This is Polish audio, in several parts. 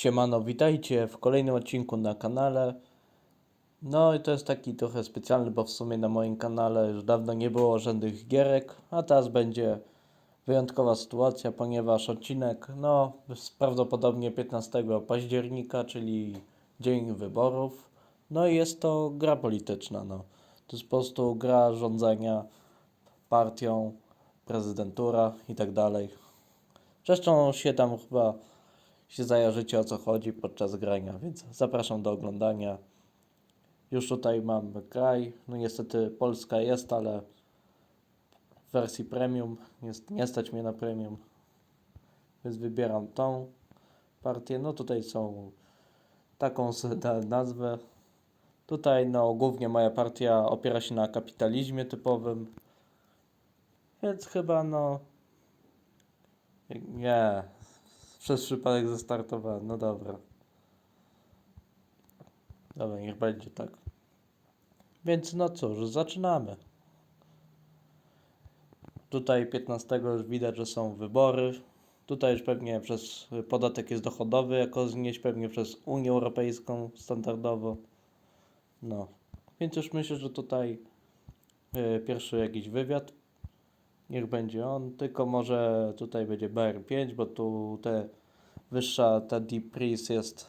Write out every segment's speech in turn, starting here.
Siemano, witajcie w kolejnym odcinku na kanale. No i to jest taki trochę specjalny, bo w sumie na moim kanale już dawno nie było żadnych gierek, a teraz będzie wyjątkowa sytuacja, ponieważ odcinek, no prawdopodobnie 15 października, czyli dzień wyborów. No i jest to gra polityczna, no. To jest po prostu gra rządzenia partią, prezydentura i tak dalej. Zresztą się tam chyba się zajarzycie o co chodzi podczas grania, więc zapraszam do oglądania. Już tutaj mam kraj, no niestety Polska jest, ale w wersji premium, nie, nie stać mnie na premium, więc wybieram tą partię. No tutaj są taką nazwę. Tutaj no głównie moja partia opiera się na kapitalizmie typowym, więc chyba no nie, przez przypadek zestartowałem, no dobra. Dobra, niech będzie tak. Więc no cóż, zaczynamy. Tutaj 15 już widać, że są wybory. Tutaj już pewnie przez podatek jest dochodowy, jako znieść pewnie przez Unię Europejską standardowo. No, więc już myślę, że tutaj y, pierwszy jakiś wywiad. Niech będzie on, tylko może tutaj będzie BR5, bo tu te wyższa ta Deep Priest jest,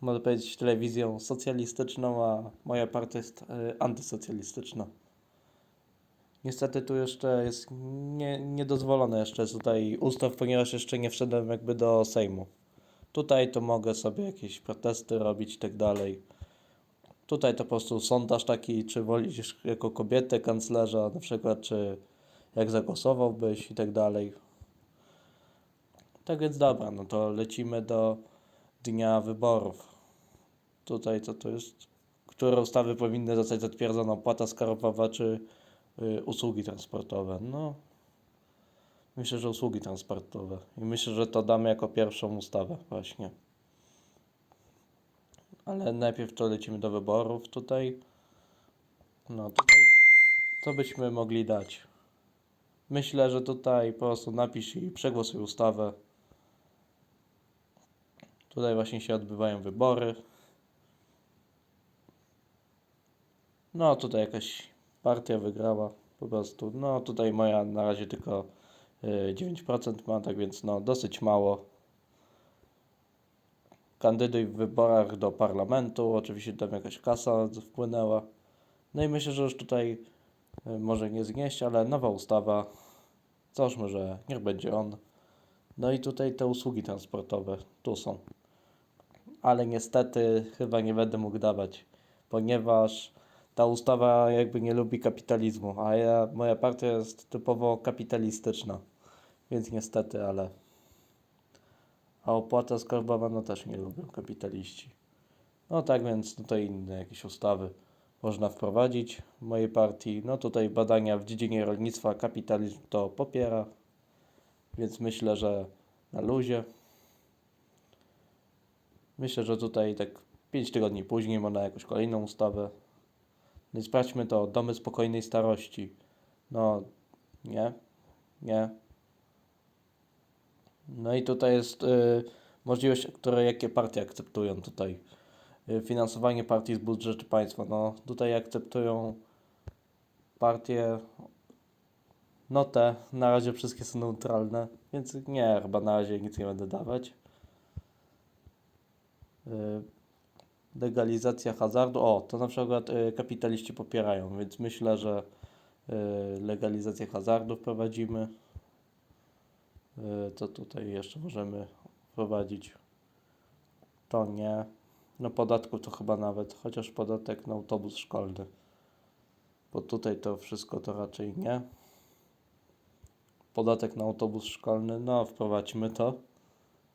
można powiedzieć, telewizją socjalistyczną, a moja partia jest y, antysocjalistyczna. Niestety tu jeszcze jest nie, niedozwolone jeszcze tutaj ustaw, ponieważ jeszcze nie wszedłem jakby do Sejmu. Tutaj to mogę sobie jakieś protesty robić i tak dalej. Tutaj to po prostu sondaż taki, czy wolisz jako kobietę kanclerza, na przykład, czy jak zagłosowałbyś i tak dalej. Tak więc dobra, no to lecimy do dnia wyborów. Tutaj co to jest? Które ustawy powinny zostać zatwierdzone? Opłata skarbowa czy y, usługi transportowe? No, myślę, że usługi transportowe. I myślę, że to damy jako pierwszą ustawę właśnie. Ale najpierw to lecimy do wyborów tutaj. No tutaj, co byśmy mogli dać? Myślę, że tutaj po prostu napisz i przegłosuj ustawę. Tutaj właśnie się odbywają wybory. No tutaj jakaś partia wygrała po prostu. No tutaj moja na razie tylko y, 9% ma, tak więc no dosyć mało. Kandyduj w wyborach do parlamentu. Oczywiście tam jakaś kasa wpłynęła. No i myślę, że już tutaj y, może nie znieść, ale nowa ustawa. Załóżmy, że niech będzie on. No i tutaj te usługi transportowe tu są. Ale niestety chyba nie będę mógł dawać, ponieważ ta ustawa jakby nie lubi kapitalizmu, a ja, moja partia jest typowo kapitalistyczna. Więc niestety, ale. A opłata skarbowa no też nie lubią kapitaliści. No tak więc tutaj inne jakieś ustawy można wprowadzić w mojej partii. No tutaj badania w dziedzinie rolnictwa kapitalizm to popiera, więc myślę, że na luzie. Myślę, że tutaj tak 5 tygodni później można jakąś kolejną ustawę. No i sprawdźmy to, domy spokojnej starości. No, nie, nie. No i tutaj jest y, możliwość, które jakie partie akceptują tutaj. Y, finansowanie partii z budżetu państwa. No tutaj akceptują partie, no te, na razie wszystkie są neutralne, więc nie, chyba na razie nic nie będę dawać. Y, legalizacja hazardu. O, to na przykład y, kapitaliści popierają, więc myślę, że legalizację hazardu wprowadzimy. Co tutaj jeszcze możemy wprowadzić? To nie. No podatku to chyba nawet, chociaż podatek na autobus szkolny. Bo tutaj to wszystko to raczej nie. Podatek na autobus szkolny, no wprowadźmy to.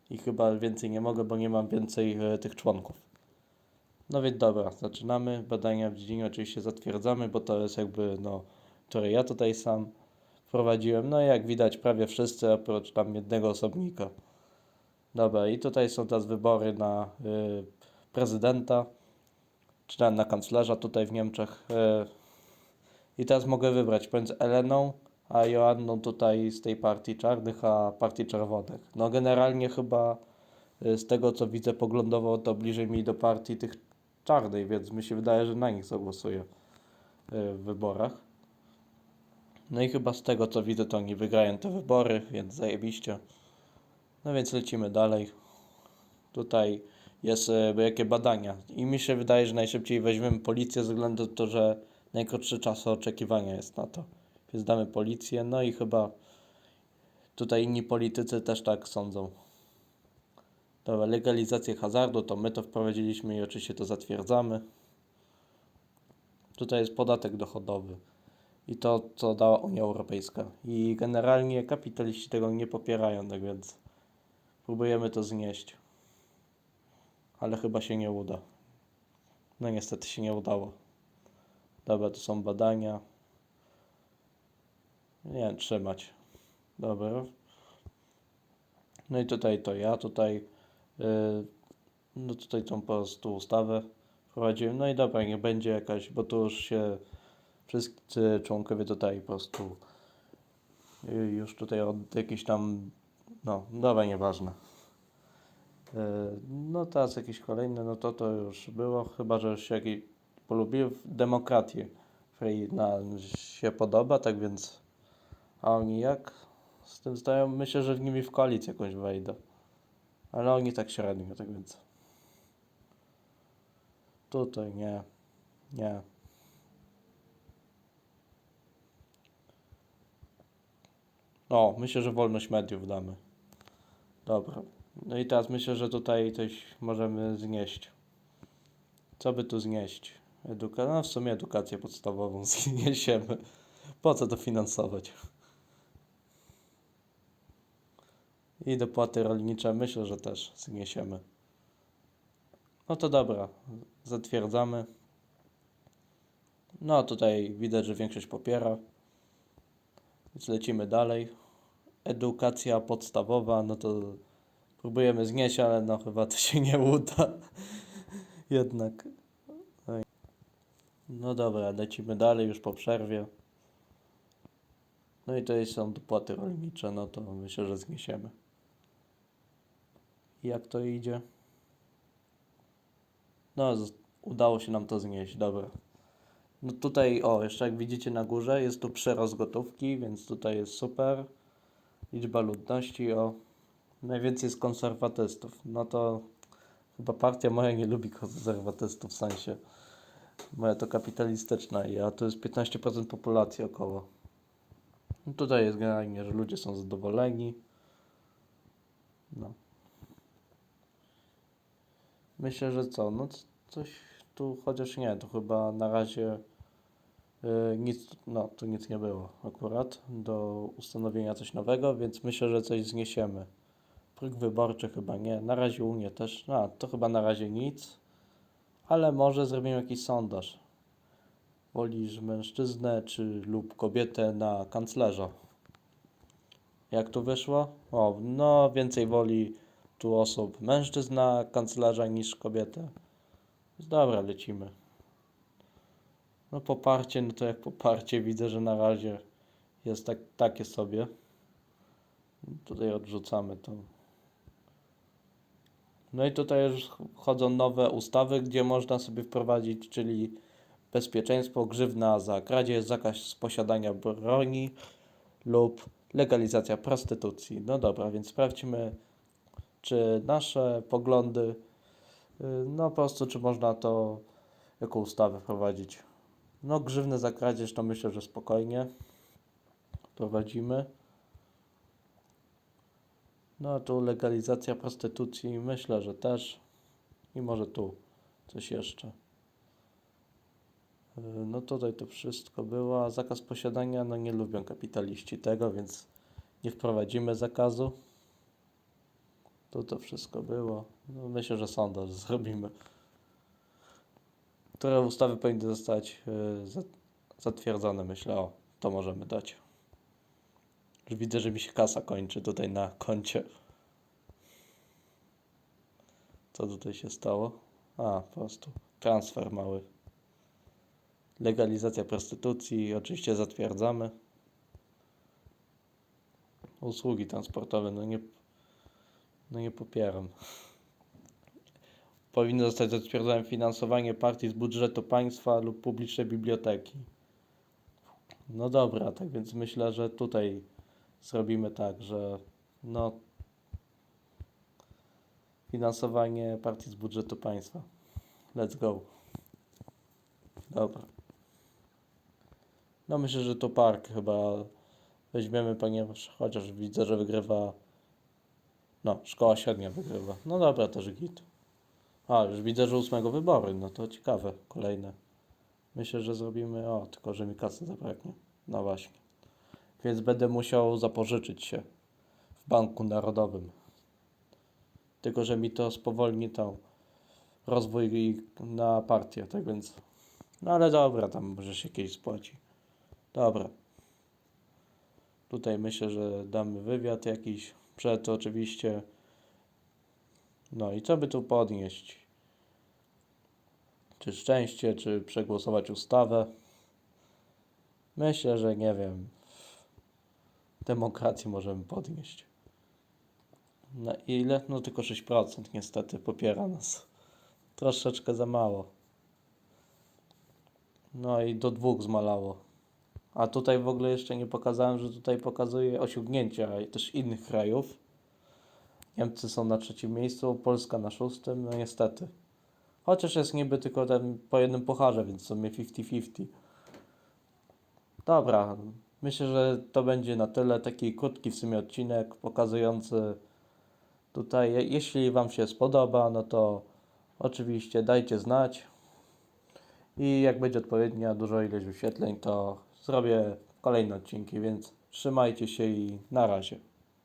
I chyba więcej nie mogę, bo nie mam więcej e, tych członków. No więc dobra, zaczynamy. Badania w dziedzinie oczywiście zatwierdzamy, bo to jest jakby, no, które ja tutaj sam wprowadziłem. No i jak widać prawie wszyscy, oprócz tam jednego osobnika. Dobra, i tutaj są teraz wybory na y, prezydenta, czy na, kanclerza tutaj w Niemczech. Y, I teraz mogę wybrać pomiędzy Eleną a Joanną tutaj z tej partii czarnych, a partii czerwonych. No generalnie chyba y, z tego co widzę poglądowo, to bliżej mi do partii tych czarnej, więc mi się wydaje, że na nich zagłosuję y, w wyborach. No i chyba z tego co widzę, to oni wygrają te wybory, więc zajebiście. No więc lecimy dalej. Tutaj jest e, jakie badania. I mi się wydaje, że najszybciej weźmiemy policję ze względu na to, że najkrótszy czas oczekiwania jest na to. Więc damy policję, no i chyba tutaj inni politycy też tak sądzą. Dobra, legalizację hazardu, to my to wprowadziliśmy i oczywiście to zatwierdzamy. Tutaj jest podatek dochodowy i to, co dała Unia Europejska. I generalnie kapitaliści tego nie popierają, tak więc próbujemy to znieść. Ale chyba się nie uda. No niestety się nie udało. Dobra, to są badania. Nie wiem, trzymać. Dobra. No i tutaj to ja, tutaj yy, no tutaj tą po prostu ustawę wprowadziłem. No i dobra, nie będzie jakaś, bo tu już się wszyscy członkowie tutaj po prostu yy, już tutaj od jakichś tam, no dobra, nieważne. Yy, No teraz jakieś kolejne, no to to już było, chyba że się jakiś polubił demokratię, której nam się podoba, tak więc a oni jak z tym zdają? Myślę, że z nimi w koalicję jakąś wejdę. Ale oni tak średnio, tak więc. Tutaj nie. Nie. O, myślę, że wolność mediów damy. Dobra. No i teraz myślę, że tutaj coś możemy znieść. Co by tu znieść? Eduka no w sumie edukację podstawową zniesiemy. Po co to finansować? I dopłaty rolnicze myślę, że też zniesiemy. No to dobra, zatwierdzamy. No tutaj widać, że większość popiera. Więc lecimy dalej. Edukacja podstawowa, no to próbujemy znieść, ale no chyba to się nie uda. Jednak. No dobra, lecimy dalej już po przerwie. No i tutaj są dopłaty rolnicze, no to myślę, że zniesiemy. Jak to idzie? No, udało się nam to znieść, dobra. No tutaj, o, jeszcze jak widzicie na górze, jest tu przerost gotówki, więc tutaj jest super. Liczba ludności, o, najwięcej jest konserwatystów. No to chyba partia moja nie lubi konserwatystów w sensie. Moja to kapitalistyczna i a to jest 15% populacji około. No tutaj jest generalnie, że ludzie są zadowoleni. No. Myślę, że co? No coś tu, chociaż nie, to chyba na razie y, nic, no tu nic nie było akurat do ustanowienia coś nowego, więc myślę, że coś zniesiemy. Próg wyborczy chyba nie, na razie Unię też, a to chyba na razie nic, ale może zrobimy jakiś sondaż. Wolisz mężczyznę czy lub kobietę na kanclerza? Jak tu wyszło? O, no więcej woli tu osób mężczyzn na kanclerza niż kobietę. Dobra, lecimy. No poparcie, no to jak poparcie widzę, że na razie jest tak, takie sobie. Tutaj odrzucamy to. No i tutaj już wchodzą nowe ustawy, gdzie można sobie wprowadzić, czyli bezpieczeństwo, grzywna za kradzież, zakaz posiadania broni lub legalizacja prostytucji. No dobra, więc sprawdźmy, czy nasze poglądy, y, no po prostu, czy można to jako ustawę wprowadzić. No grzywny za kradzież to myślę, że spokojnie wprowadzimy. No tu legalizacja prostytucji myślę, że też. I może tu coś jeszcze. Y, No tutaj to wszystko było, zakaz posiadania, no nie lubią kapitaliści tego, więc nie wprowadzimy zakazu. Tu to wszystko było. No myślę, że sondaż zrobimy. Które ustawy powinny zostać y, za- zatwierdzone, myślę. O, to możemy dać. Już widzę, że mi się kasa kończy tutaj na koncie. Co tutaj się stało? A, po prostu transfer mały. Legalizacja prostytucji, oczywiście zatwierdzamy. Usługi transportowe, no nie, no nie popieram. powinno zostać zatwierdzone finansowanie partii z budżetu państwa lub publicznej biblioteki. No dobra, tak więc myślę, że tutaj zrobimy tak, że no finansowanie partii z budżetu państwa. Let's go. Dobra. No myślę, że to park chyba weźmiemy, ponieważ chociaż widzę, że wygrywa. No, szkoła średnia wygrywa. No dobra, też git. A, już widzę, że ósmego wybory, no to ciekawe, kolejne. Myślę, że zrobimy, o, tylko że mi kasy zabraknie. No właśnie. Więc będę musiał zapożyczyć się w Banku Narodowym. Tylko, że mi to spowolni tą rozwój na partię, tak więc. No ale dobra, tam może się kiedyś spłaci. Dobra. Tutaj myślę, że damy wywiad jakiś. Przed oczywiście. No i co by tu podnieść? Czy szczęście, czy przegłosować ustawę? Myślę, że nie wiem. Demokrację możemy podnieść. Na ile? No tylko 6% niestety popiera nas. Troszeczkę za mało. No i do dwóch zmalało. A tutaj w ogóle jeszcze nie pokazałem, że tutaj pokazuje osiągnięcia też innych krajów. Niemcy są na trzecim miejscu, Polska na szóstym, no niestety. Chociaż jest niby tylko ten po jednym pucharze, więc w sumie 50-50. Dobra, myślę, że to będzie na tyle. Taki krótki w sumie odcinek pokazujący tutaj. je- Jeśli Wam się spodoba, no to oczywiście dajcie znać. I jak będzie odpowiednia duża ilość wyświetleń, to zrobię kolejne odcinki, więc trzymajcie się i na razie.